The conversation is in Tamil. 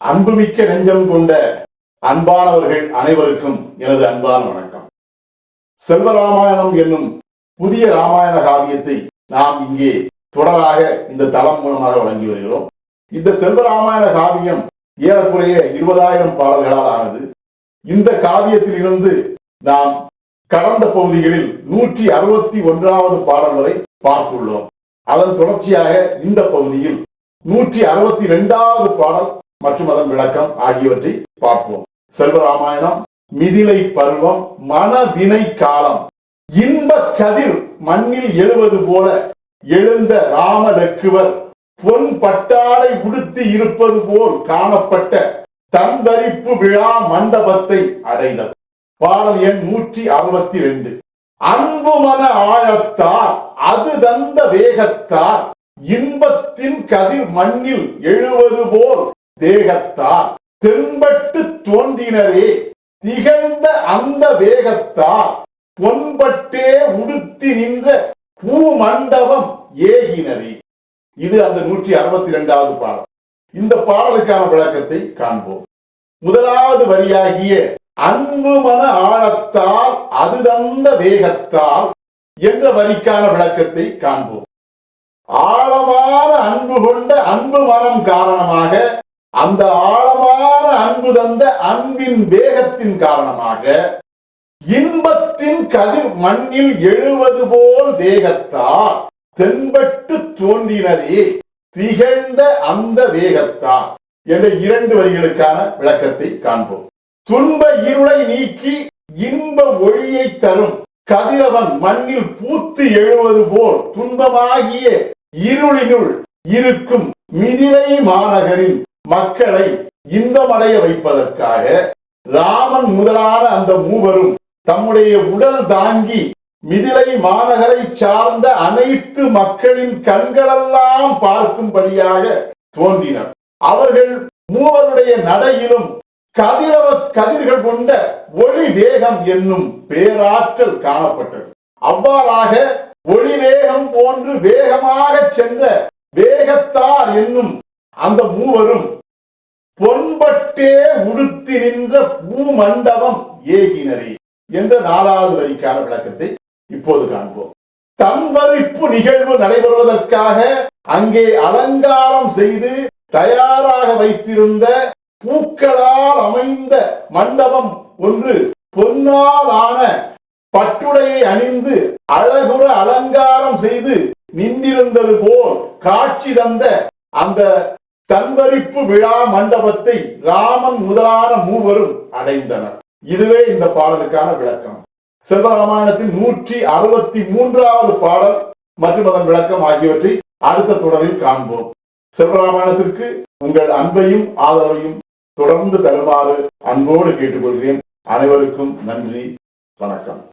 அன்புமிக்க நெஞ்சம் கொண்ட அன்பானவர்கள் அனைவருக்கும் எனது அன்பான வணக்கம். செல்வராமாயணம் என்னும் புதிய ராமாயண காவியத்தை நாம் இங்கே தொடராக இந்த தளம் மூலமாக வழங்கி வருகிறோம். இந்த செல்வராமாயண காவியம் ஏறக்குறைய இருபதாயிரம் பாடல்களால் ஆனது. இந்த காவியத்தில் இருந்து நாம் கடந்த பகுதிகளில் நூற்றி அறுபத்தி ஒன்றாவது பாடல் வரை பார்த்துள்ளோம். அதன் தொடர்ச்சியாக இந்த பகுதியில் நூற்றி அறுபத்தி இரண்டாவது பாடல் மற்றும் அதன் விளக்கம் ஆகியவற்றை பார்ப்போம். செல்வராமாயணம் மிதிலை பருவம் மனவினை காலம். இன்ப கதிர் மண்ணில் எழுவது போல எழுந்த ராமலக்குவர் பொன் பட்டாடை உடுத்தி இருப்பது போல் காணப்பட்ட தந்தரிப்பு விழா மண்டபத்தை அடைதல் பாடல் எண் நூற்றி அறுபத்தி ரெண்டு அன்பு மன ஆழத்தார் அது தந்த வேகத்தார் இன்பத்தின் கதிர் மண்ணில் எழுவது போல் தேகத்தார் தென்பட்டு தோன்றினரே. திகழ்ந்த அந்த வேகத்தார் பொன்பட்டே உடுத்தி நின்ற பூமண்டபம் ஏகினரே. இது அந்த நூற்றி அறுபத்தி இரண்டாவது பாடல். இந்த பாடலுக்கான விளக்கத்தை காண்போம். முதலாவது வரியாகிய அன்பு மன ஆழத்தால் அது தந்த வேகத்தால் என்ற வரிக்கான விளக்கத்தை காண்போம். ஆழமான அன்பு கொண்ட அன்பு மனம் காரணமாக அந்த ஆழமான அன்பு தந்த அன்பின் வேகத்தின் காரணமாக இன்பத்தின் கதிர் மண்ணில் எழுவது போல் வேகத்தால் தென்பட்டு தோன்றினரே திகழ்ந்த அந்த வேகத்தால் என்ற இரண்டு வரிகளுக்கான விளக்கத்தை காண்போம். துன்ப இருளை நீக்கி இன்ப ஒளியை தரும் கதிரவன் மண்ணில் பூத்து எழுவது போல் துன்பமாகிய இருளினுள் இருக்கும் மிதிலை மாநகரின் மக்களை இன்பமடைய வைப்பதற்காக ராமன் முதலான அந்த மூவரும் தம்முடைய உடல் தாங்கி மிதிலை மாநகரை சார்ந்த அனைத்து மக்களின் கண்களெல்லாம் பார்க்கும்படியாக தோன்றினர். அவர்கள் மூவருடைய நடையிலும் கதிரவ கதிர்கள் கொண்ட ஒளி வேகம் என்னும் பேராற்றல் காணப்பட்டது. அவ்வாறாக ஒளி வேகம் போன்று வேகமாக சென்ற வேகத்தார் என்னும் அந்த மூவரும் பொன்பட்டே உடுத்தி நின்ற பூமண்டபம் ஏகினரே என்ற நாலாவது வரிக்கான விளக்கத்தை இப்போது காண்போம். தன்வரிப்பு நிகழ்வு நடைபெறுவதற்காக அங்கே அலங்காரம் செய்து தயாராக வைத்திருந்த பூக்களால் அமைந்த மண்டபம் ஒன்று பொன்னால் ஆன பட்டுடையை அணிந்து அழகுற அலங்காரம் செய்து நின்றிருந்தது போல் காட்சி தந்த அந்த தன்வரிப்பு விழா மண்டபத்தை ராமன் முதலான மூவரும் அடைந்தனர். இதுவே இந்த பாடலுக்கான விளக்கம். செல்வராமாயணத்தின் நூற்றி அறுபத்தி மூன்றாவது பாடல் மற்றும் அதன் விளக்கம் ஆகியவற்றை அடுத்த தொடரில் காண்போம். செல்வராமாயணத்திற்கு உங்கள் அன்பையும் ஆதரவையும் தொடர்ந்து தருமாறு அன்போடு கேட்டுக்கொள்கிறேன். அனைவருக்கும் நன்றி வணக்கம்.